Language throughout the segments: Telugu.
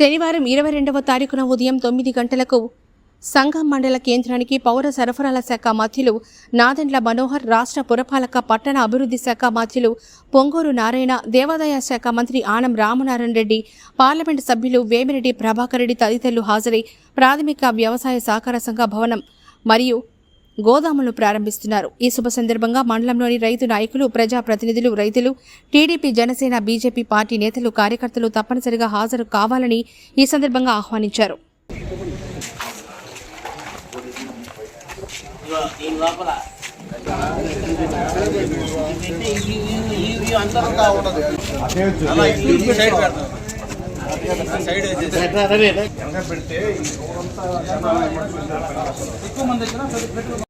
శనివారం ఇరవై రెండవ తారీఖున ఉదయం తొమ్మిది గంటలకు సంఘం మండల కేంద్రానికి పౌర సరఫరాల శాఖ మంత్రులు నాదెండ్ల మనోహర్ రాష్ట్ర పురపాలక పట్టణ అభివృద్ధి శాఖ మంత్రులు పొంగూరు నారాయణ దేవాదాయ శాఖ మంత్రి ఆనం రామనారాయణ రెడ్డి పార్లమెంటు సభ్యులు వేమిరెడ్డి ప్రభాకర్ రెడ్డి తదితరులు హాజరై ప్రాథమిక వ్యవసాయ సహకార సంఘ భవనం మరియు గోదాములను ప్రారంభిస్తున్నారు. ఈ శుభ సందర్భంగా మండలంలోని రైతు నాయకులు ప్రజాప్రతినిధులు రైతులు టీడీపీ జనసేన బీజేపీ పార్టీ నేతలు కార్యకర్తలు తప్పనిసరిగా హాజరు కావాలని ఈ సందర్భంగా ఆహ్వానించారు. సైడ్ పెడితే ఎక్కువ మంది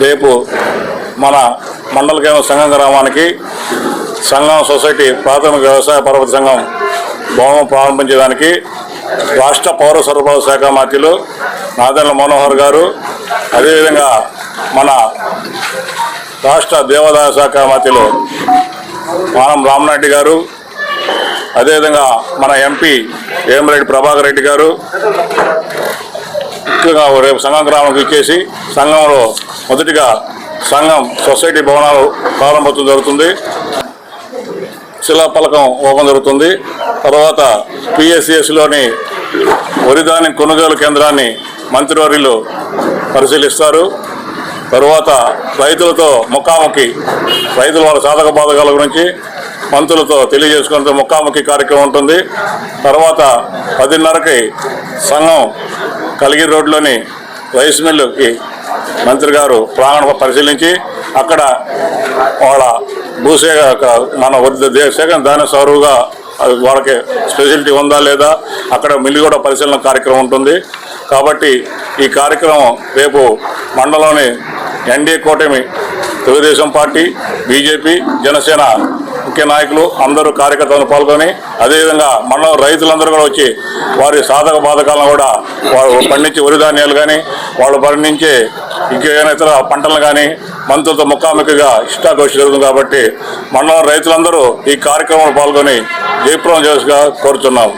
రేపు మన మండల కేంద్ర సంఘం గ్రామానికి సంఘం సొసైటీ ప్రాథమిక వ్యవసాయ పరపతి సంఘం భవనం ప్రారంభించడానికి రాష్ట్ర పౌర సరఫరాల శాఖ మంత్రులు నాదెండ్ల మనోహర్ గారు అదేవిధంగా మన రాష్ట్ర దేవాదాయ శాఖ మంత్రులు మానం రామనాయుడు గారు అదేవిధంగా మన ఎంపీ ఏమరెడ్డి ప్రభాకర్ రెడ్డి గారు ముఖ్యంగా రేపు సంఘం గ్రామంకి ఇచ్చేసి సంఘంలో మొదటిగా సంఘం సొసైటీ భవనాలు ప్రారంభోత్సవం జరుగుతుంది. శిలాఫలకం ఓపెన్ జరుగుతుంది. తర్వాత పిఎస్సిఎస్లోని వరిధాన్యం కొనుగోలు కేంద్రాన్ని మంత్రివర్యులు పరిశీలిస్తారు. తరువాత రైతులతో ముఖాముఖి రైతుల వాళ్ళ సాధక బాధకాల గురించి మంత్రులతో తెలియజేసుకునే ముఖాముఖి కార్యక్రమం ఉంటుంది. తర్వాత పదిన్నరకి సంఘం కలిగిరి రోడ్లోని రైస్ మిల్లుకి మంత్రి గారు ప్రాంగణ పరిశీలించి అక్కడ వాళ్ళ భూసేక మన వద్ద దాని సౌరువుగా అది వాళ్ళకి స్పెషాలిటీ ఉందా లేదా? అక్కడ మిల్లు కూడా పరిశీలన కార్యక్రమం ఉంటుంది. కాబట్టి ఈ కార్యక్రమం రేపు మండలంలోని ఎన్డీఏ కూటమి తెలుగుదేశం పార్టీ బీజేపీ జనసేన ముఖ్య నాయకులు అందరూ కార్యకర్తలను పాల్గొని అదేవిధంగా మండలం రైతులందరూ కూడా వచ్చి వారి సాధక బాధకాలను కూడా వారు పండించే వరి ధాన్యాలు కానీ వాళ్ళు పండించే ఇంకేమైనా ఇతర పంటలను కానీ మంత్రులతో ముఖాముఖిగా ఇష్టాగోషి జరుగుతుంది కాబట్టి మండలం రైతులందరూ ఈ కార్యక్రమంలో పాల్గొని జయప్రదం చేసుగా కోరుతున్నాం.